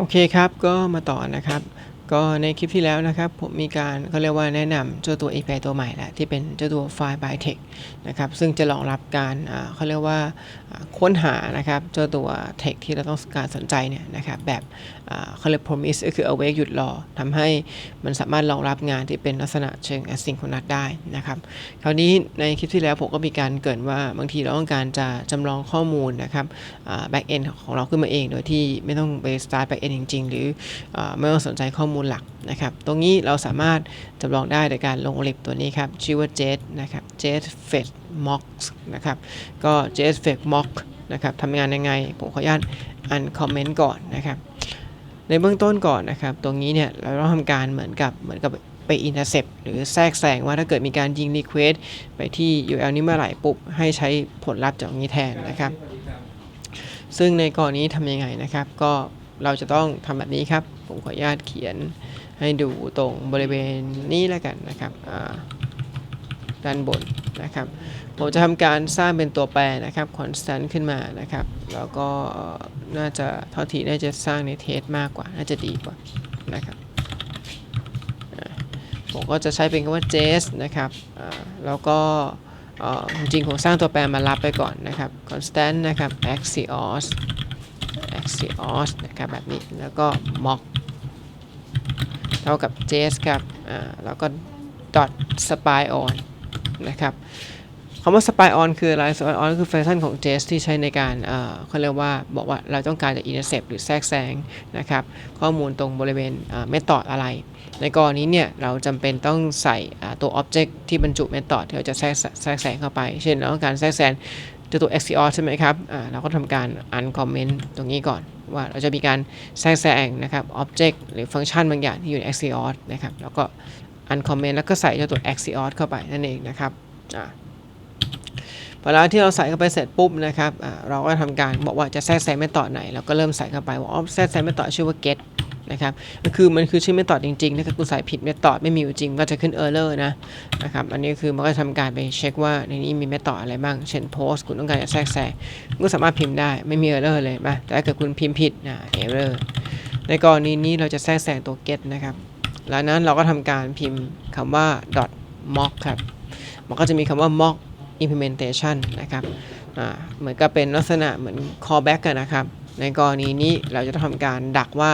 โอเคครับก็มาต่อนะครับ ก็ในคลิปที่แล้วนะครับผมมีการเขาเรียกว่าแนะนำเจ้าตัว API ตัวใหม่แหละที่เป็นเจ้าตัว File by Text นะครับซึ่งจะรองรับการเขาเรียกว่าค้นหานะครับเจ้าตัว text ที่เราต้องการสนใจเนี่ยนะครับแบบเขาเรียก promise ก็คือ await หยุดรอทำให้มันสามารถรองรับงานที่เป็นลักษณะเชิง asynchronous ได้นะครับคราวนี้ในคลิปที่แล้วผมก็มีการเกรินว่าบางทีเราต้องการจะจำลองข้อมูลนะครับแบ็กเอนของเราขึ้นมาเอง โดยที่ไม่ต้องไป start back end จริง ๆ หรืออไม่ต้องสนใจข้อมูลหลักนะครับ ตรงนี้เราสามารถจำลองได้โดยการลงลิบตัวนี้ครับ ชื่อว่า jet นะครับ jet fetch mock นะครับ ก็ jet fetch mock นะครับทำงานยังไง ผมขออนุญาตอันคอมเมนต์ก่อนนะครับ ในเบื้องต้นก่อนนะครับ ตรงนี้เนี่ยเราต้องทำการเหมือนกับเหมือนกับไปอินเตอร์เซปหรือแทรกแซงว่าถ้าเกิดมีการยิงรีเควสไปที่ URL นี้เมื่อไหร่ปุ๊บ ให้ใช้ผลลัพธ์จากนี้แทนนะครับ ซึ่งในกรณีทำยังไงนะครับ ก็ เราจะต้องทำแบบนี้ครับ ผมขออนุญาตเขียนให้ดูตรงบริเวณนี้แล้วกันนะครับด้านบนนะครับ ผมจะทำการสร้างเป็นตัวแปรนะครับ constant ขึ้นมานะครับ แล้วก็น่าจะเท่าที่น่าจะสร้างในเทสมากกว่า น่าจะดีกว่านะครับผมก็จะใช้เป็นคำว่า js นะครับแล้วก็จริงๆผมสร้างตัวแปรมารับไปก่อนนะครับ constant นะครับ axios axios นะครับแบบนี้แล้วก็ mock เท่ากับ js ครับอ่าแล้วก็ dot spy on นะครับคำว่า spy on คืออะไร spy on คือฟังก์ชันของ JS ที่ใช้ในการเอ่อเขาเรียกว่าบอกว่าเราต้องการจะ intercept หรือแทรกแซงนะครับ ข้อมูลตรงบริเวณเอ่อ method อะไร ในกรณีเนี่ยเราจำเป็นต้องใส่ตัว object ที่บรรจุ method ที่เราจะแทรกแทรกแซงเข้าไป เช่นเราต้องการแทรกแซง เจ้าตัว axios ใช่ไหมครับอ่าเราก็ทำการ uncomment ตรงนี้ก่อนว่าเราจะมีการแทรกแซงนะครับ object หรือฟังก์ชันบางอย่างที่อยู่ใน axios นะครับแล้วก็ uncomment แล้วก็ใส่เจ้าตัว axios เข้าไปนั่นเองนะครับอ่าพอแล้วที่เราใส่เข้าไปเสร็จปุ๊บนะครับเราก็ทำการบอกว่าจะแทรกแซงไม่ต่อไหน เราก็เริ่มใส่เข้าไปว่าอ๋อแทรกแซงไม่ต่อชื่อว่า get นะครับก็คือมันคือชื่อไม่ต่อจริงๆ ถ้ากิดคุณใส่ผิดไม่ต่อไม่มีอยู่จริงก็จะขึ้น error นะนะครับอันนี้คือมันก็ทำการไปเช็คว่าในนี้มีไม่ต่ออะไรบ้าง เช่น post คุณต้องการจะแทรกแซงก็สามารถพิมพ์ได้ไม่มี error เลยป่ะแต่ถ้าเกิดคุณพิมพ์ผิดนะ error ในกรณีนี้เราจะแทรกแซงตัว get นะครับแล้วนั้นเราก็ทำการพิมพ์คำว่า dot mock ครับมันก็จะมีคำว่า mock implementation นะครับเหมือนกับเป็นลักษณะเหมือน callback กันนะครับ ในกรณีนี้เราจะทำการดักว่า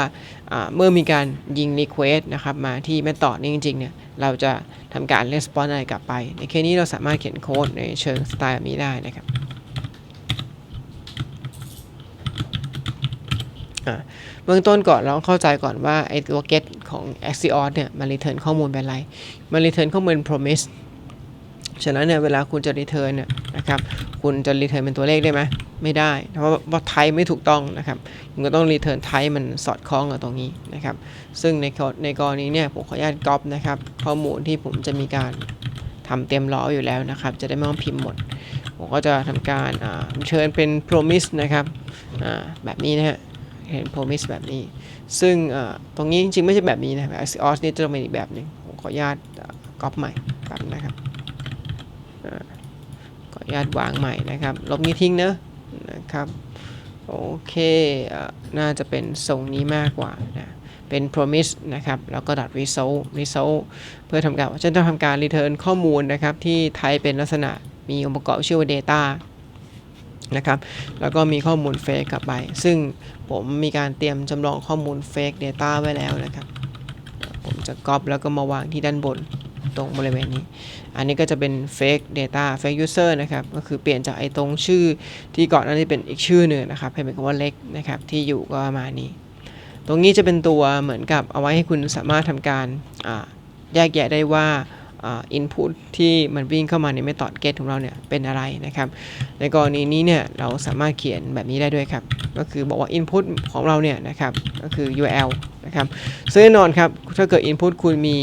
เมื่อมีการยิง request นะครับมาที่แม t ต่อนี้จริงๆเนี่ยเราจะทำการ response อะไรกลับไป ในเคสนี้เราสามารถเขียนโค้ดในเชิงสไตล์แบบนี้ได้นะครับเบื้องต้นก่อนเราต้องเข้าใจก่อนว่าไอตัว get ของ Axios เนี่ยมัน return ข้อมูลเป็นอะไร มัน return ข้อมูล promise ฉะนั้นเนี่ยเวลาคุณจะ return เนี่ยนะครับคุณจะ return เป็นตัวเลขได้ไหมไม่ได้เพราะว่าไทป์ไม่ถูกต้องนะครับคุณก็ต้อง return ไทป์มันสอดคล้องกับตรงนี้นะครับ ซึ่งในในกรณีเนี่ยผมขออนุญาตก๊อปนะครับข้อมูลที่ผมจะมีการทำเตรียมล้ออยู่แล้วนะครับ จะได้ไม่ต้องพิมพ์หมด ผมก็จะทำการเชิญเป็น promise นะครับแบบนี้นะฮะเห็น promise แบบนี้ ซึ่งตรงนี้จริงๆไม่ใช่แบบนี้นะครับ Axios นี่จะต้องเป็นอีกแบบหนึ่งผมขออนุญาตก๊อปใหม่แบบนะครับ ขออนุญาตวางใหม่นะครับ ลบนี้ทิ้งเนอะนะครับ โอเคอน่าจะเป็นทรงนี้มากกว่านะเป็น promise นะครับ แล้วก็ dot result result เพื่อทำการฉันต้องทำการ return ข้อมูลนะครับ ที่ไทยเป็นลักษณะมีองค์ประกอบชื่อว่า data นะครับ แล้วก็มีข้อมูล fake กลับไป ซึ่งผมมีการเตรียมจำลองข้อมูล fake data ไว้แล้วนะครับ ผมจะก๊อปแล้วก็มาวางที่ด้านบน ตรงบริเวณนี้ อันนี้ก็จะเป็น fake data fake user นะครับ ก็คือเปลี่ยนจากไอ้ตรงชื่อที่ก่อนนั้นที่เป็นอีกชื่อหนึ่งนะครับ ให้เป็นคำว่าเล็กนะครับ ที่อยู่ก็ประมาณนี้ ตรงนี้จะเป็นตัวเหมือนกับเอาไว้ให้คุณสามารถทำการแยกแยะได้ว่า อินพุตที่มันวิ่งเข้ามาใน method get ของเราเนี่ยเป็นอะไรนะครับ ในกรณีนี้เนี่ยเราสามารถเขียนแบบนี้ได้ด้วยครับ ก็คือบอกว่า input ของเราเนี่ยนะครับก็คือ URL นะครับซึ่งแน่นอนครับถ้าเกิด input คุณมี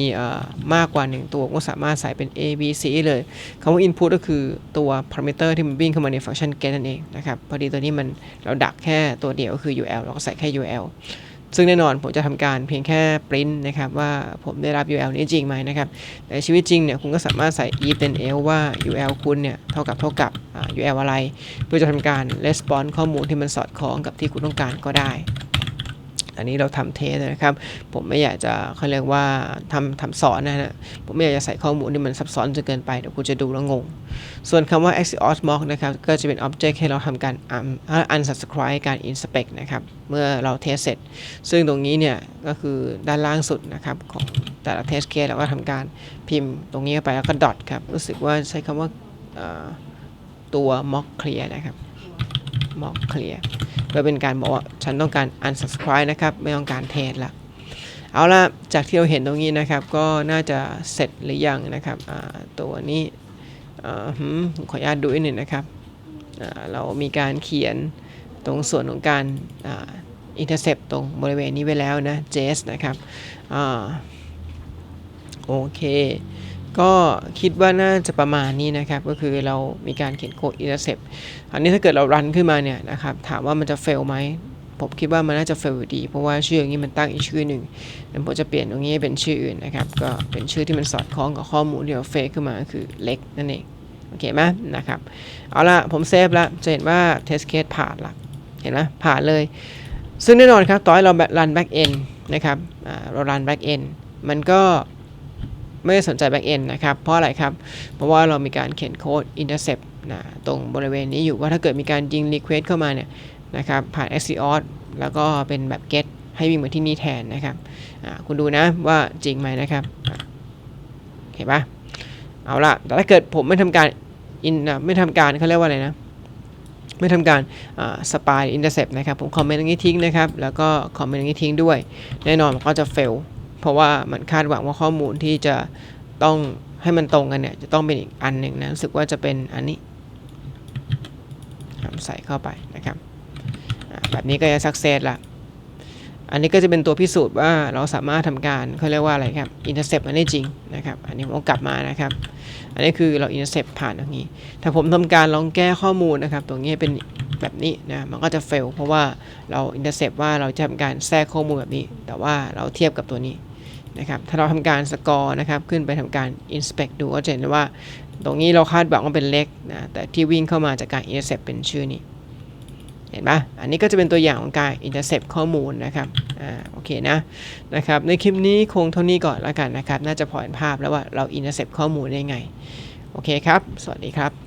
มากกว่า 1 ตัวก็สามารถใส่เป็น A B C เลยคำว่า input ก็คือตัว parameter ที่มันวิ่งเข้ามาในฟังก์ชัน get นั่นเองนะครับพอดีตัวนี้มันเราดักแค่ตัวเดียวก็คือ URL เราก็ใส่แค่ URL ซึ่งแน่นอนผมจะทำการเพียงแค่ปริ้นนะครับว่าผมได้รับ URL นี้จริงไหมนะครับแต่ชีวิตจริงเนี่ยคุณก็สามารถใส่ if then else ว่า URL คุณเนี่ยเท่ากับเท่ากับ URL อะไร เพื่อจะทำการ r e s p o n s ข้อมูลที่มันสอดคล้องกับที่คุณต้องการก็ได้ อันนี้เราทำเทสนะครับ ผมไม่อยากจะเขาเรียกว่าทำทำสอนนะฮะผมไม่อยากจะใส่ข้อมูลที่มันซับซ้อนจนเกินไปเดี๋ยวคุณจะดูแล้วงง ส่วนคำว่า axios mock นะครับ ก็จะเป็น object ให้เราทำการ unsubscribe การ inspect นะครับ เมื่อเราเทสเสร็จ ซึ่งตรงนี้เนี่ย ก็คือด้านล่างสุดนะครับ ของแต่ละ test case เราก็ทำการพิมพ์ตรงนี้ไปแล้วก็ dot ครับ รู้สึกว่าใช้คำว่าตัว mock clear นะครับ mock clear เพื่อเป็นการบอกว่าฉันต้องการ unsubscribe นะครับ ไม่ต้องการเทสละเอาละจากที่เราเห็นตรงนี้นะครับ ก็น่าจะเสร็จหรือยังนะครับตัวนี้อ่าหืมขออนุญาตดูอีกหนึ่งนะครับเรามีการเขียนตรงส่วนของการอ่า intercept ตรงบริเวณนี้ไว้แล้วนะ js นะครับอโอเค ก็คิดว่าน่าจะประมาณนี้นะครับ ก็คือเรามีการเขียนโค้ด intercept อันนี้ถ้าเกิดเรารันขึ้นมาเนี่ยนะครับถามว่ามันจะ fail ไหมผมคิดว่ามันน่าจะ fail อยู่ดี เพราะว่าชื่ออย่างนี้มันตั้งอีกชื่อหนึ่งแล้วผมจะเปลี่ยนตรงนี้ให้เป็นชื่ออื่นนะครับ ก็เป็นชื่อที่มันสอดคล้องกับข้อมูลที่เราเฟกขึ้นมาคือเล็กนั่นเอง โอเคไหมนะครับ เอาละผมเซฟแล้วจะเห็นว่า test case ผ่านละเห็นไหมผ่านเลย ซึ่งแน่นอนครับ ต่อให้เรารัน back end นะครับเรารัน back end มันก็ ไม่ได้สนใจ back end นะครับ เพราะอะไรครับ เพราะว่าเรามีการเขียนโค้ด intercept นะตรงบริเวณนี้อยู่ว่าถ้าเกิดมีการยิง request เข้ามาเนี่ยนะครับผ่าน Axios แล้วก็เป็นแบบ get ให้วิ่งมาที่นี่แทนนะครับคุณดูนะว่าจริงไหมนะครับเห็นปะเอาละแต่ถ้าเกิดผมไม่ทำการอะไม่ทำการเขาเรียกว่าอะไรนะไม่ทำการสปายอินเตอร์เซปนะครับ ผมคอมเมนต์ตรงนี้ทิ้งนะครับ แล้วก็คอมเมนต์ตรงนี้ทิ้งด้วย แน่นอนมันก็จะ fail เพราะว่ามันคาดหวังว่าข้อมูลที่จะต้องให้มันตรงกันเนี่ยจะต้องเป็นอีกอันหนึ่งนะรู้สึกว่าจะเป็นอันนี้ใส่เข้าไปนะครับแบบนี้ก็จะ success ละอันนี้ก็จะเป็นตัวพิสูจน์ว่าเราสามารถทำการเขาเรียกว่าอะไรครับ intercept มันได้จริงนะครับ อันนี้ผมกลับมานะครับ อันนี้คือเรา intercept ผ่านตรงนี้ ถ้าผมทำการลองแก้ข้อมูลนะครับ ตรงนี้เป็นแบบนี้นะมันก็จะ fail เพราะว่าเรา intercept ว่าเราจะทำการแทรกข้อมูลแบบนี้ แต่ว่าเราเทียบกับตัวนี้ นะครับถ้าเราทำการสกอร์นะครับขึ้นไปทำการ inspect ดูก็จะเห็นว่า ตรงนี้เราคาดหวังว่าเป็นเล็กนะแต่ที่วิ่งเข้ามาจากการ intercept เป็นชื่อนี้ เห็นปะอันนี้ก็จะเป็นตัวอย่างของการ intercept ข้อมูลนะครับอ่าโอเคนะนะครับในคลิปนี้คงเท่านี้ก่อนแล้วกันนะครับ น่าจะพอเห็นภาพแล้วว่าเรา intercept ข้อมูลได้ไง โอเคครับ สวัสดีครับ